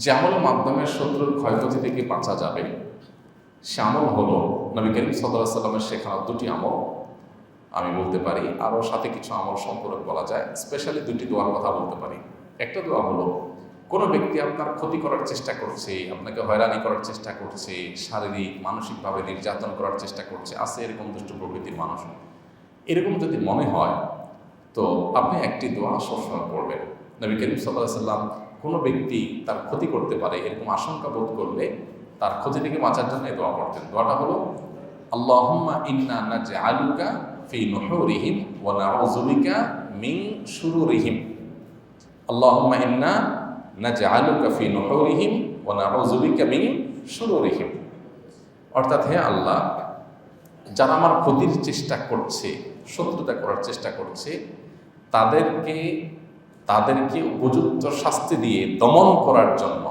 যে আমলের মাধ্যমে শত্রুর ক্ষয়ক্ষতি থেকে বাঁচা যাবে সে আমল হলো নবী করিম সাল্লাহ সাল্লামের শেখানো দুটি আমল। আমি বলতে পারি, আরও সাথে কিছু আমল সম্পর্কে বলা যায়, স্পেশালি দুটি দোয়ার কথা বলতে পারি। একটা দোয়া হলো, কোনো ব্যক্তি আপনার ক্ষতি করার চেষ্টা করছে, আপনাকে হয়রানি করার চেষ্টা করছে, শারীরিক, মানসিকভাবে নির্যাতন করার চেষ্টা করছে, আছে এরকম দুষ্ট প্রকৃতির মানুষ। এরকম যদি মনে হয়, তো আপনি একটি দোয়া সবসময় পড়বেন। নবী করিম সাল্লাহ সাল্লাম কোনো ব্যক্তি তার ক্ষতি করতে পারে এরকম আশঙ্কা বোধ করলে তার ক্ষতি থেকে বাঁচার জন্য দোয়া করতেন। দোয়াটা হলো, আল্লাহুম্মা ইন্না নাজআলুকা ফি নুহুরিহিম ওয়া নাউযুবিকা মিন শুরুরিহিম। আল্লাহুম্মা ইন্না নাজআলুকা ফি নুহুরিহিম ওয়া নাউযুবিকা মিন শুরুরিহিম। অর্থাৎ হে আল্লাহ, যারা আমার ক্ষতির চেষ্টা করছে, শত্রুতা করার চেষ্টা করছে, তাদেরকে তাদেরকে উপযুক্ত শাস্তি দিয়ে দমন করার জন্য,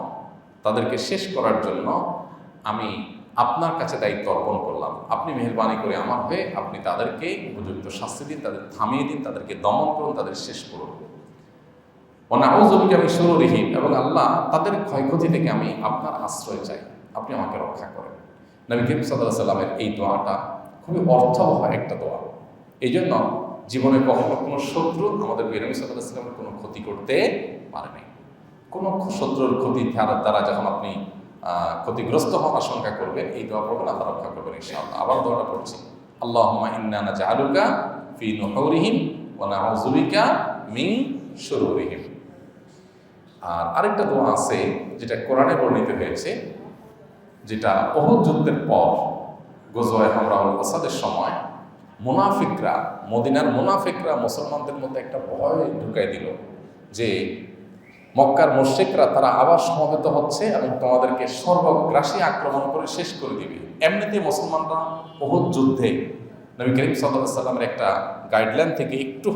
তাদেরকে শেষ করার জন্য আমি আপনার কাছে দায়িত্ব অর্পণ করলাম। আপনি মেহরবানি করে আমার হয়ে আপনি তাদেরকে উপযুক্ত শাস্তি দিন, তাদের থামিয়ে দিন, তাদেরকে দমন করুন, তাদের শেষ করুন। অনাউজবিকে আমি সুররিহীন এবং আল্লাহ তাদের ক্ষয়ক্ষতি থেকে আমি আপনার আশ্রয় চাই। আপনি আমাকে রক্ষা করেন। নবী করিম সাল্লাহ সাল্লামের এই দোয়াটা খুবই অর্থবহ একটা দোয়া। এই জন্য জীবনে কখনো কোনো শত্রু আমাদের বেরমি সাল্লাহ সাল্লামের কোনো ক্ষতি করতে পারেনি কোনো শত্রুর ক্ষতি দ্বারা যখন আপনি ক্ষতিগ্রস্ত হওয়ার আশঙ্কা করবেন, এই দোয়া পড়বেন আল্লাহ রক্ষা করবেন ইনশাআল্লাহ। আবার দোয়াটা পড়ছি। আল্লাহুম্মা ইন্না নাজআলুকা ফি নুহুরিহিম ওয়া নাউযুবিকা মিন শুরুরিহিম আর আরেকটা দোয়া আছে যেটা কোরআনে বর্ণিত হয়েছে, যেটা অহুদ যুদ্ধের পর, গোজওয়ায় হামরাউল আসাদের সময় মুনাফিকরা, মদিনার মুনাফিকরা মুসলমানদের মধ্যে একটা ভয় ঢুকাই দিল যে মক্কার মুশ্রিকরা তারা আবার সমবেত হচ্ছে এবং তোমাদেরকে সর্বগ্রাসী আক্রমণ করে শেষ করে দিবে। এমনিতে মুসলমানরা বহুত যুদ্ধে নবী করিম সাল্লামের একটা গাইডলাইন থেকে একটু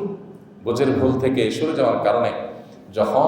বোঝের ভুল থেকে সরে যাওয়ার কারণে যখন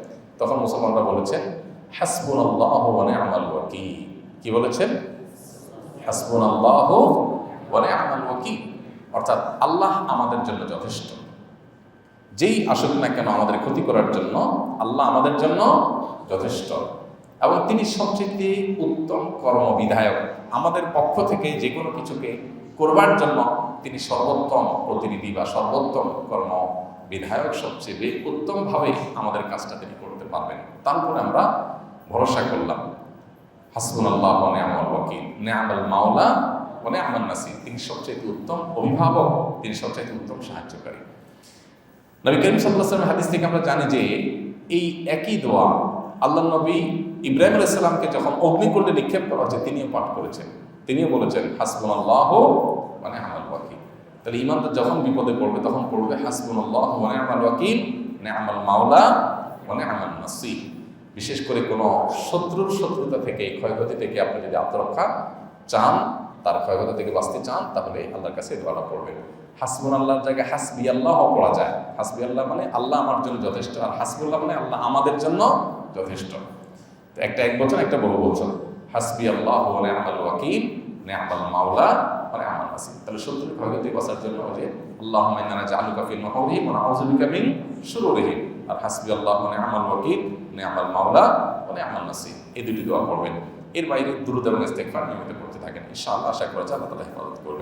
তখন মুসলমানরা বলেছেন হাসবুন আল্লাহ ওয়ানে আমাল ওয়াকি কি বলেছেন হাসবুন আল্লাহ ওয়ানে আমাল ওয়াকি অর্থাৎ আল্লাহ আমাদের জন্য যথেষ্ট। যেই আসুক না কেন আমাদের ক্ষতি করার জন্য আল্লাহ আমাদের জন্য যথেষ্ট। এবং তিনি সবচেয়ে উত্তম কর্মবিধায়ক। আমাদের পক্ষ থেকে যে কোনো কিছুকে করবার জন্য তিনি সর্বোত্তম প্রতিনিধি বা সর্বোত্তম কর্ম বিধায়ক সবচেয়ে উত্তমভাবে আমাদের কাজটা তিনি করতে পারবেন তারপরে আমরা ভরসা করলাম। হাসবুন আল্লাহ মানে আমার ওয়াকিল। নেয়ামাল মাওলা মানে আমার নাসির। তিনি সবচেয়ে উত্তম অভিভাবক, তিনি সবচেয়ে উত্তম সাহায্যকারী। নবী করিম সাল্লাহ হাদিস থেকে আমরা জানি যে, এই একই দোয়া আল্লাহ নবী ইব্রাহিম আলাইসাল্লামকে যখন অগ্নিকুণ্ডে নিক্ষেপ করা হচ্ছে তিনিও পাঠ করেছেন। তিনিও বলেছেন হাসবুন আল্লাহ মানে আমাল ওয়াকিল। তাহলে ইমানদার যখন বিপদে পড়বে, তখন পড়বে হাসবুন আল্লাহ মানে আমাল ওয়াকিল মানে আমাল মাওলা মানে আমাল নাসির বিশেষ করে কোনো শত্রুর শত্রুতা থেকে, ক্ষয়ক্ষতি থেকে আপনি যদি আত্মরক্ষা চান, তার ক্ষয়ক্ষতি থেকে বাঁচতে চান, তাহলে আল্লাহর কাছে দোয়াটা পড়বেন। হাসবুন আল্লাহর জায়গায় হাসবি আল্লাহ পড়া যায়। হাসবি আল্লাহ মানে আল্লাহ আমার জন্য যথেষ্ট, আর হাসবুল্লাহ মানে আল্লাহ আমাদের জন্য যথেষ্ট। একটা এক বছর, একটা বহু বছর। হাসবি আল্লাহ ওয়াকিল। আমাল মাওলা মানে আমার নাসির তাহলে শত্রুর ক্ষয়ক্ষতি বাঁচার জন্য আল্লাহ মাইনানা জালু কাফিল নহরিম মানে আউজুবিকা শুরু রহিম আর হাসবি আল্লাহ মানে আমাল ওয়াকিল মানে আমাল মাওলা মানে আমার নাসির। এই দুটি দোয়া পড়বেন। এর বাইরে দ্রুত এবং ইস্তেগফার নিয়মিত করতে থাকেন। ইনশাআল্লাহ, আশা করা যায় আল্লাহ তালা হেফাজত করবেন।